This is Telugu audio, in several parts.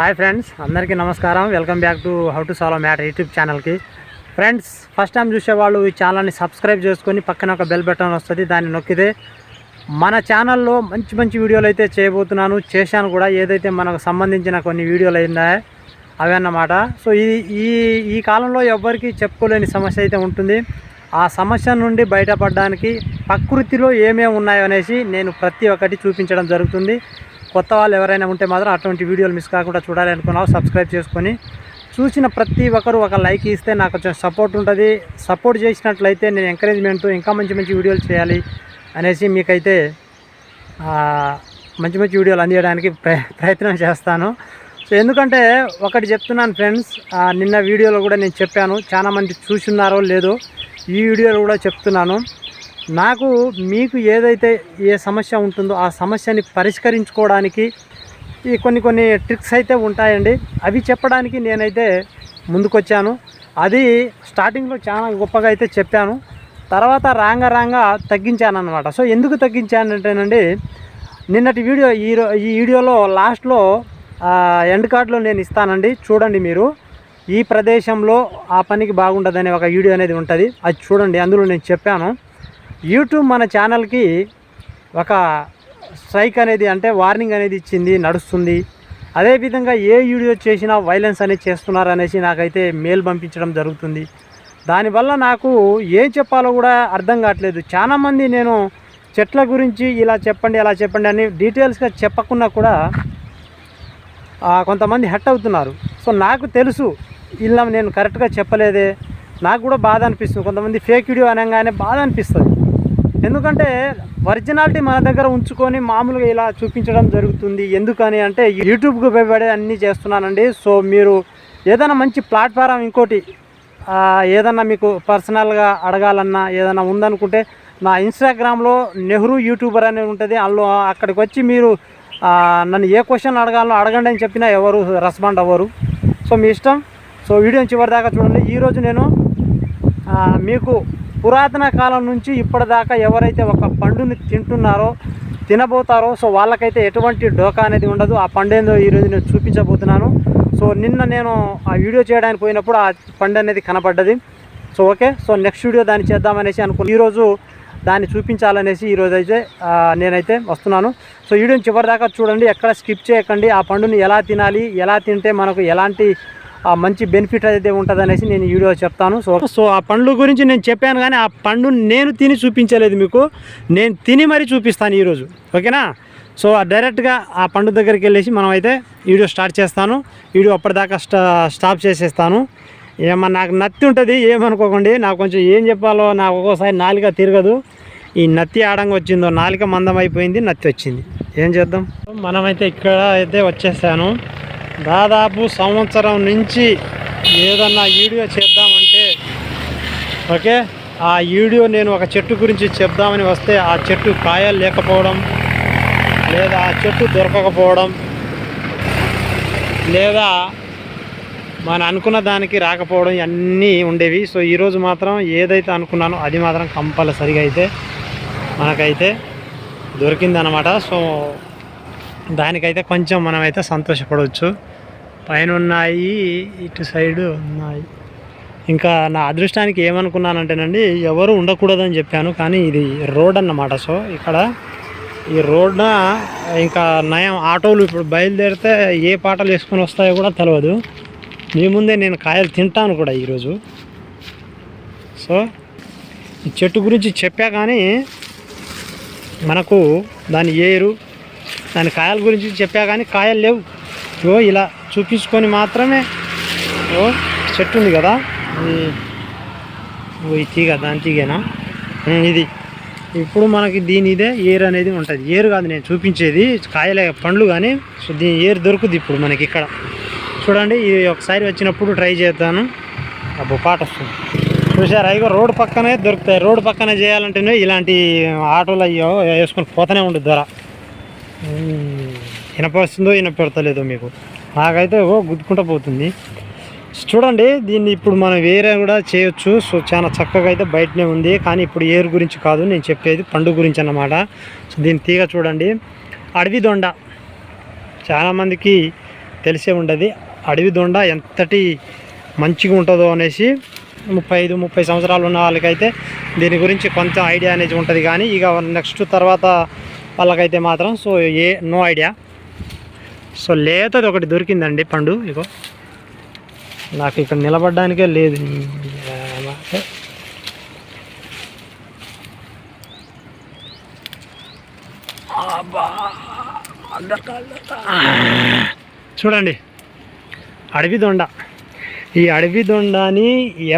హాయ్ ఫ్రెండ్స్ అందరికీ నమస్కారం. Welcome back to how to solve matter YouTube ఛానల్కి. ఫ్రెండ్స్ ఫస్ట్ టైం చూసేవాళ్ళు ఈ ఛానల్ని సబ్స్క్రైబ్ చేసుకొని పక్కన ఒక బెల్ బటన్ వస్తుంది దాన్ని నొక్కితే మన ఛానల్లో మంచి మంచి వీడియోలు అయితే చేయబోతున్నాను. చేశాను కూడా ఏదైతే మనకు సంబంధించిన కొన్ని వీడియోలు అయినాయో అవి అన్నమాట. సో ఈ ఈ ఈ కాలంలో ఎవ్వరికీ చెప్పుకోలేని సమస్య అయితే ఉంటుంది. ఆ సమస్య నుండి బయటపడడానికి ప్రకృతిలో ఏమేమి ఉన్నాయో అనేసి నేను ప్రతి ఒక్కటి చూపించడం జరుగుతుంది. కొత్త వాళ్ళు ఎవరైనా ఉంటే మాత్రం అటువంటి వీడియోలు మిస్ కాకుండా చూడాలి అనుకున్నావు సబ్స్క్రైబ్ చేసుకొని చూసిన ప్రతి ఒక్కరు ఒక లైక్ ఇస్తే నాకు కొంచెం సపోర్ట్ ఉంటుంది. సపోర్ట్ చేసినట్లయితే నేను ఎంకరేజ్మెంట్ ఇంకా మంచి మంచి వీడియోలు చేయాలి అనేసి మీకైతే మంచి మంచి వీడియోలు అందించడానికి ప్ర ప్రయత్నం చేస్తాను. సో ఎందుకంటే ఒకటి చెప్తున్నాను ఫ్రెండ్స్ నిన్న వీడియోలో కూడా నేను చెప్పాను చాలా మంది చూసున్నారో లేదో ఈ వీడియోలో కూడా చెప్తున్నాను. నాకు మీకు ఏదైతే ఏ సమస్య ఉంటుందో ఆ సమస్యని పరిష్కరించుకోవడానికి ఈ కొన్ని కొన్ని ట్రిక్స్ అయితే ఉంటాయండి. అవి చెప్పడానికి నేనైతే ముందుకొచ్చాను. అది స్టార్టింగ్లో చాలా గొప్పగా అయితే చెప్పాను. తర్వాత రాంగ రాంగ తగ్గించాను అనమాట సో ఎందుకు తగ్గించానంటేనండి నిన్నటి వీడియో ఈ ఈ వీడియోలో లాస్ట్లో ఎండ్ కార్డులో నేను ఇస్తానండి. చూడండి మీరు. ఈ ప్రదేశంలో ఆ పనికి బాగుంటుందనే ఒక వీడియో అనేది ఉంటుంది. అది చూడండి. అందులో నేను చెప్పాను. యూట్యూబ్ మన ఛానల్కి ఒక స్ట్రైక్ అనేది అంటే వార్నింగ్ అనేది ఇచ్చింది నడుస్తుంది. అదేవిధంగా ఏ వీడియో చేసినా వైలెన్స్ అనేది చేస్తున్నారు అనేసి నాకైతే మెయిల్ పంపించడం జరుగుతుంది. దానివల్ల నాకు ఏం చెప్పాలో కూడా అర్థం కావట్లేదు. చాలామంది నేను చెట్ల గురించి ఇలా చెప్పండి అలా చెప్పండి అని డీటెయిల్స్గా చెప్పకున్నా కూడా కొంతమంది హట్ అవుతున్నారు. సో నాకు తెలుసు ఇలా నేను కరెక్ట్గా చెప్పలేదే. నాకు కూడా బాధ అనిపిస్తుంది. కొంతమంది ఫేక్ వీడియో అనగానే బాధ అనిపిస్తుంది. ఎందుకంటే ఒరిజినాలిటీ మన దగ్గర ఉంచుకొని మామూలుగా ఇలా చూపించడం జరుగుతుంది. ఎందుకని అంటే యూట్యూబ్కి భయపడే అన్నీ చేస్తున్నానండి. సో మీరు ఏదైనా మంచి ప్లాట్ఫారం ఇంకోటి ఏదన్నా మీకు పర్సనల్గా అడగాలన్నా ఏదైనా ఉందనుకుంటే నా ఇన్స్టాగ్రామ్లో నెహ్రూ యూట్యూబర్ అనేది ఉంటుంది. అందులో అక్కడికి వచ్చి మీరు నన్ను ఏ క్వశ్చన్ అడగాలో అడగండి అని చెప్పినా ఎవరు రెస్పాండ్ అవ్వరు. సో మీ ఇష్టం. సో వీడియో చివరి దాకా చూడండి ఈరోజు నేను మీకు పురాతన కాలం నుంచి ఇప్పటిదాకా ఎవరైతే ఒక పండుని తింటున్నారో తినబోతారో సో వాళ్ళకైతే ఎటువంటి డోకా అనేది ఉండదు. ఆ పండేందో ఈరోజు నేను చూపించబోతున్నాను. సో నిన్న నేను ఆ వీడియో చేయడానికి పోయినప్పుడు ఆ పండు అనేది కనపడ్డది so okay so next video దాన్ని చేద్దామనేసి అనుకున్నాను ఈరోజు దాన్ని చూపించాలనేసి ఈరోజు అయితే నేనైతే వస్తున్నాను. సో వీడియోని చివరి దాకా చూడండి ఎక్కడ స్కిప్ చేయకండి. ఆ పండుని ఎలా తినాలి ఎలా తింటే మనకు ఎలాంటి ఆ మంచి బెనిఫిట్ అయితే ఉంటుంది అనేసి నేను వీడియో చెప్తాను. సో సో ఆ పండ్ల గురించి నేను చెప్పాను కానీ ఆ పండు నేను తిని చూపించలేదు మీకు. నేను తిని మరీ చూపిస్తాను ఈరోజు. ఓకేనా? సో ఆ డైరెక్ట్గా ఆ పండు దగ్గరికి వెళ్ళేసి మనం అయితే వీడియో స్టార్ట్ చేస్తాను. వీడియో అప్పటిదాకా స్టా స్టాప్ చేసేస్తాను. ఏమన్నా నాకు నత్తి ఉంటుంది ఏమనుకోకండి. నాకు కొంచెం ఏం చెప్పాలో నాకు ఒక్కోసారి నాలుక తిరగదు. ఈ నత్తి ఆడంగా వచ్చిందో నాలుక మందం అయిపోయింది నత్తి వచ్చింది. ఏం చేద్దాం? మనమైతే ఇక్కడ అయితే వచ్చేసాను. దాదాపు సంవత్సరం నుంచి ఏదన్నా వీడియో చేద్దామంటే ఓకే? ఆ వీడియో నేను ఒక చెట్టు గురించి చెప్దామని వస్తే ఆ చెట్టు కాయలు లేకపోవడం లేదా ఆ చెట్టు దొరకకపోవడం లేదా మనం అనుకున్న దానికి రాకపోవడం ఇవన్నీ ఉండేవి. సో ఈరోజు మాత్రం ఏదైతే అనుకున్నానో అది మాత్రం కంపల్సరిగా అయితే మనకైతే దొరికిందనమాట సో దానికైతే కొంచెం మనమైతే సంతోషపడవచ్చు. పైన ఉన్నాయి ఇటు సైడు ఉన్నాయి. ఇంకా నా అదృష్టానికి ఏమనుకున్నానంటేనండి ఎవరు ఉండకూడదని చెప్పాను కానీ ఇది రోడ్ అన్నమాట. సో ఇక్కడ ఈ రోడ్న ఇంకా నయం ఆటోలు ఇప్పుడు బయలుదేరితే ఏ పాటలు వేసుకొని వస్తాయో కూడా తెలియదు మీ ముందే నేను కాయలు తింటాను కూడా ఈరోజు. సో ఈ చెట్టు గురించి చెప్పా కానీ మనకు దాని ఏరు దాని కాయల గురించి చెప్పా కానీ కాయలు లేవు. ఓ ఇలా చూపించుకొని మాత్రమే ఓ చెట్టు ఉంది కదా. ఓ ఈ తీగ దాని తీగేనా? ఇది. ఇప్పుడు మనకి దీని ఇదే ఏరు అనేది ఉంటుంది. ఏరు కాదు నేను చూపించేది కాయలే పండ్లు కానీ సో దీని ఏరు దొరుకుద్ది ఇప్పుడు మనకి ఇక్కడ. చూడండి ఇది ఒకసారి వచ్చినప్పుడు ట్రై చేస్తాను అబ్బో పాట వస్తుంది. చూసారా ఇగో రోడ్డు పక్కనే దొరుకుతాయి. రోడ్డు పక్కనే చేయాలంటేనే ఇలాంటి ఆటోలు అయ్యో వేసుకొని పోతూనే ఉండదు ధర. వినపడుతుందో వినపెడతలేదో మీకు. నాకైతే ఓ గుద్దుకుంటూ పోతుంది. చూడండి దీన్ని ఇప్పుడు మనం వేరే కూడా చేయొచ్చు. సో చాలా చక్కగా అయితే బయటనే ఉంది. కానీ ఇప్పుడు ఏరు గురించి కాదు నేను చెప్పేది పండు గురించి అన్నమాట. సో దీని తీగ చూడండి. అడవి దొండ. చాలామందికి తెలిసే ఉండదు. అడవి దొండ ఎంతటి మంచిగా ఉంటుందో అనేసి ముప్పై ఐదు ముప్పై సంవత్సరాలు ఉన్న వాళ్ళకైతే దీని గురించి కొంత ఐడియా అనేది ఉంటుంది. కానీ ఇక నెక్స్ట్ తర్వాత వాళ్ళకైతే మాత్రం so a no idea. So లేతది ఒకటి దొరికిందండి పండు ఇగో. నాకు ఇక్కడ నిలబడడానికే లేదు. చూడండి అడవి దొండ. ఈ అడవి దొండని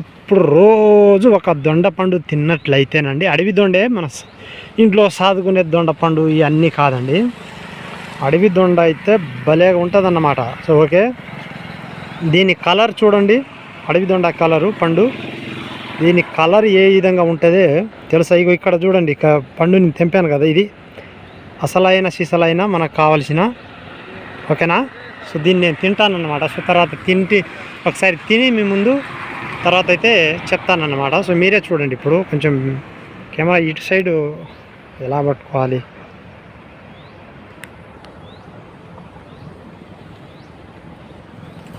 ఎప్పుడు రోజు ఒక దొండ పండు తిన్నట్లయితేనండి అడవి దొండే మన ఇంట్లో సాదుకునే దొండ పండు ఇవన్నీ కాదండి. అడవి దొండ అయితే భలేగా ఉంటుందన్నమాట. So okay. దీని కలర్ చూడండి. అడవి దొండ కలరు పండు. దీని కలర్ ఏ విధంగా ఉంటుందో తెలుసా? ఇగో ఇక్కడ చూడండి. ఇక పండుని తెంపాను కదా ఇది. అసలైన సీసలైన మనకు కావలసిన. ఓకేనా? సో దీన్ని నేను తింటానన్నమాట. సో తర్వాత తింటి ఒకసారి తిని మీ ముందు తర్వాత అయితే చెప్తానన్నమాట. సో మీరే చూడండి ఇప్పుడు. కొంచెం కెమెరా ఇటు సైడు ఎలా పట్టుకోవాలి?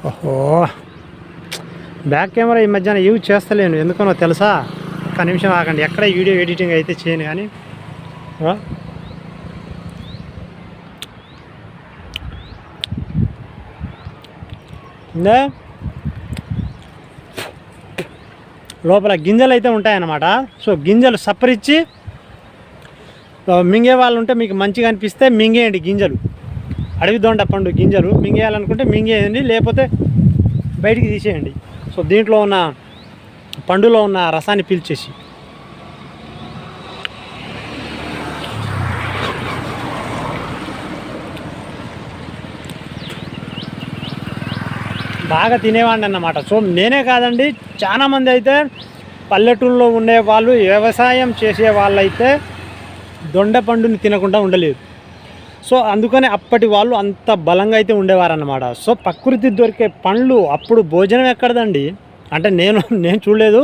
ఓహో. బ్యాక్ కెమెరా ఈ మధ్యన యూజ్ చేస్తలేను. ఎందుకనో తెలుసా? ఒక్క నిమిషం ఆగండి. ఎక్కడ వీడియో ఎడిటింగ్ అయితే చేయను కానీ. లోపల గింజలు అయితే ఉంటాయన్నమాట. సో గింజలు సప్పరిచ్చి మింగే వాళ్ళు ఉంటే మీకు మంచిగా అనిపిస్తే మింగేయండి గింజలు. అడవి దొండ పండు గింజలు మింగేయాలనుకుంటే మింగేయండి లేకపోతే బయటికి తీసేయండి. సో దీంట్లో ఉన్న పండులో ఉన్న రసాన్ని పీల్చేసి. బాగా తినేవాడిని అన్నమాట. సో నేనే కాదండి చాలామంది అయితే పల్లెటూళ్ళలో ఉండే వాళ్ళు వ్యవసాయం చేసే వాళ్ళైతే దొండ పండుని తినకుండా ఉండలేదు సో అందుకనే అప్పటి వాళ్ళు అంత బలంగా అయితే ఉండేవారన్నమాట. సో ప్రకృతి దొరికే పండ్లు అప్పుడు భోజనం ఎక్కడదండి? అంటే నేను నేను చూడలేదు.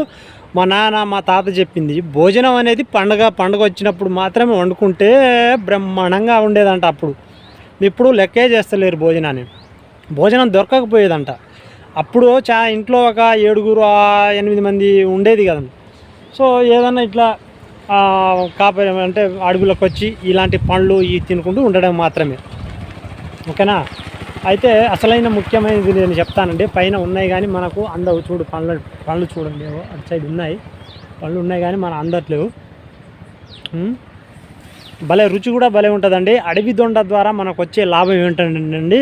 మా నాన్న మా తాత చెప్పింది భోజనం అనేది పండగ పండగ వచ్చినప్పుడు మాత్రమే వండుకుంటే బ్రహ్మాండంగా ఉండేదంట అప్పుడు. ఇప్పుడు లెక్కే చేస్తలేరు భోజనాన్ని. భోజనం దొరకకపోయేదంట. అప్పుడు చా ఇంట్లో ఒక ఏడుగురు ఎనిమిది మంది ఉండేది కదండి. సో ఏదన్నా ఇట్లా ఆ, కాపరి అంటే అడవులకు వచ్చి ఇలాంటి పండ్లు ఇవి తినుకుంటూ ఉండడం మాత్రమే. ఓకేనా? అయితే అసలైన ముఖ్యమైనది నేను చెప్తానండి. పైన ఉన్నాయి కానీ మనకు అందవు చూడు పండ్లు పండ్లు చూడండి. అటు సైడ్ ఉన్నాయి. పండ్లు ఉన్నాయి కానీ మన అందట్లేవు. భలే రుచి కూడా భలే ఉంటుందండి. అడవి దొండ ద్వారా మనకు వచ్చే లాభం ఏంటంటే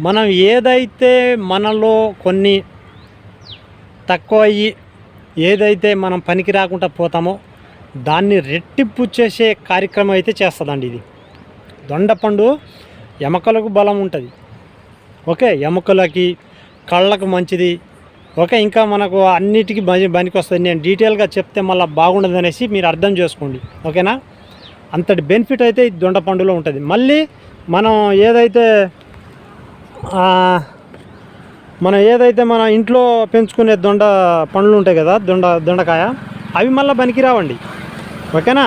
మనం ఏదైతే మనలో కొన్ని తక్కువ అయ్యి ఏదైతే మనం పనికి రాకుండా పోతామో దాన్ని రెట్టింపు చేసే కార్యక్రమం అయితే చేస్తుందండి ఇది. దొండపండు ఎముకలకు బలం ఉంటుంది. ఓకే ఎముకలకి కళ్ళకు మంచిది. ఓకే ఇంకా మనకు అన్నిటికీ బనికి పనికి వస్తుంది నేను డీటెయిల్గా చెప్తే మళ్ళీ బాగుండదు అనేసి మీరు అర్థం చేసుకోండి. ఓకేనా? అంతటి బెనిఫిట్ అయితే ఈ దొండపండులో ఉంటుంది. మళ్ళీ మనం ఏదైతే మనం ఏదైతే మన ఇంట్లో పెంచుకునే దొండ పండ్లు ఉంటాయి కదా దొండ దొండకాయ అవి మళ్ళీ బనికి రావండి ఓకేనా?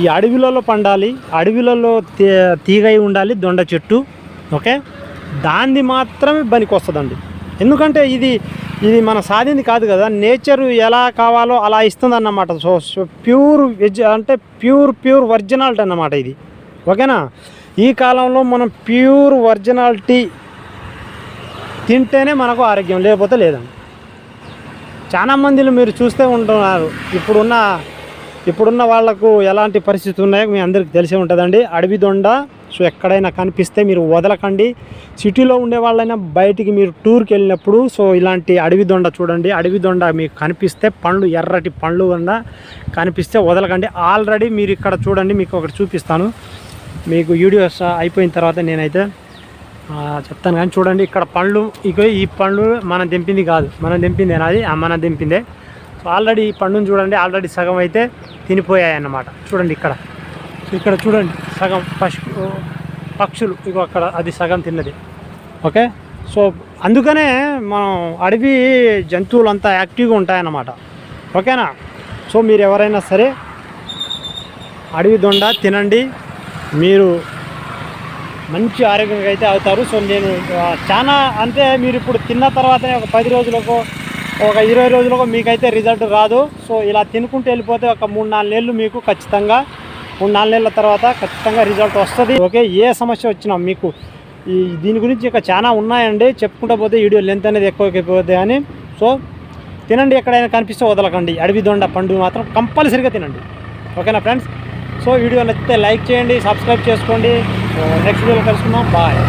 ఈ అడవిలలో పండాలి అడవిలలో తీ తీగై ఉండాలి దొండ చెట్టు ఓకే? దాన్ని మాత్రమే పనికి వస్తుందండి ఎందుకంటే ఇది ఇది మన సాధింది కాదు కదా నేచర్ ఎలా కావాలో అలా ఇస్తుంది అన్నమాట సో ప్యూర్ వెజ్ అంటే ప్యూర్ ప్యూర్ ఒరిజినాలిటీ అన్నమాట ఇది. ఓకేనా? ఈ కాలంలో మనం ప్యూర్ ఒరిజినాలిటీ తింటేనే మనకు ఆరోగ్యం లేకపోతే లేదండి. చాలామందిని మీరు చూస్తే ఉంటున్నారు. ఇప్పుడున్న ఇప్పుడున్న వాళ్ళకు ఎలాంటి పరిస్థితి ఉన్నాయో మీ అందరికీ తెలిసే ఉంటుందండి. అడవి దొండ సో ఎక్కడైనా కనిపిస్తే మీరు వదలకండి. సిటీలో ఉండే వాళ్ళైనా బయటికి మీరు టూర్కి వెళ్ళినప్పుడు సో ఇలాంటి అడవి దొండ చూడండి. అడవి దొండ మీకు కనిపిస్తే పండ్లు ఎర్రటి పండ్లు ఉన్న కనిపిస్తే వదలకండి. ఆల్రెడీ మీరు ఇక్కడ చూడండి మీకు ఒకటి చూపిస్తాను. మీకు వీడియోస్ అయిపోయిన తర్వాత నేనైతే చెప్తాను. కానీ చూడండి ఇక్కడ పండ్లు ఇక ఈ పండ్లు మనం దింపింది కాదు. మనం దింపింది అది మనం దింపిందే సో ఆల్రెడీ ఈ పండును చూడండి ఆల్రెడీ సగం అయితే తినిపోయాయి అన్నమాట చూడండి ఇక్కడ. ఇక్కడ చూడండి సగం పశు పక్షులు. ఇగో అక్కడ అది సగం తిన్నది. ఓకే? సో అందుకనే మనం అడవి జంతువులు అంతా యాక్టివ్గా ఉంటాయన్నమాట. ఓకేనా? సో మీరు ఎవరైనా సరే అడవి దొండ తినండి. మీరు మంచి ఆరోగ్యంగా అయితే అవుతారు. సో నేను చాలా అంటే మీరు ఇప్పుడు తిన్న తర్వాతనే ఒక పది రోజులకు ఒక ఇరవై రోజులకు మీకైతే రిజల్ట్ రాదు. సో ఇలా తినుకుంటూ వెళ్ళిపోతే ఒక మూడు నాలుగు నెలలు మీకు ఖచ్చితంగా మూడు నాలుగు నెలల తర్వాత ఖచ్చితంగా రిజల్ట్ వస్తుంది. ఓకే ఏ సమస్య వచ్చినా మీకు ఈ దీని గురించి ఇక చాలా ఉన్నాయండి. చెప్పుకుంటూ పోతే వీడియో లెంత్ అనేది ఎక్కువైపోతుంది అని. సో తినండి ఎక్కడైనా కనిపిస్తే వదలకండి. అడవి దొండ పండు మాత్రం కంపల్సరీగా తినండి. ఓకేనా ఫ్రెండ్స్? సో వీడియో నచ్చితే లైక్ చేయండి సబ్స్క్రైబ్ చేసుకోండి. నెక్స్ట్ వీడియోలో కలుసుకుందాం. బాయ్.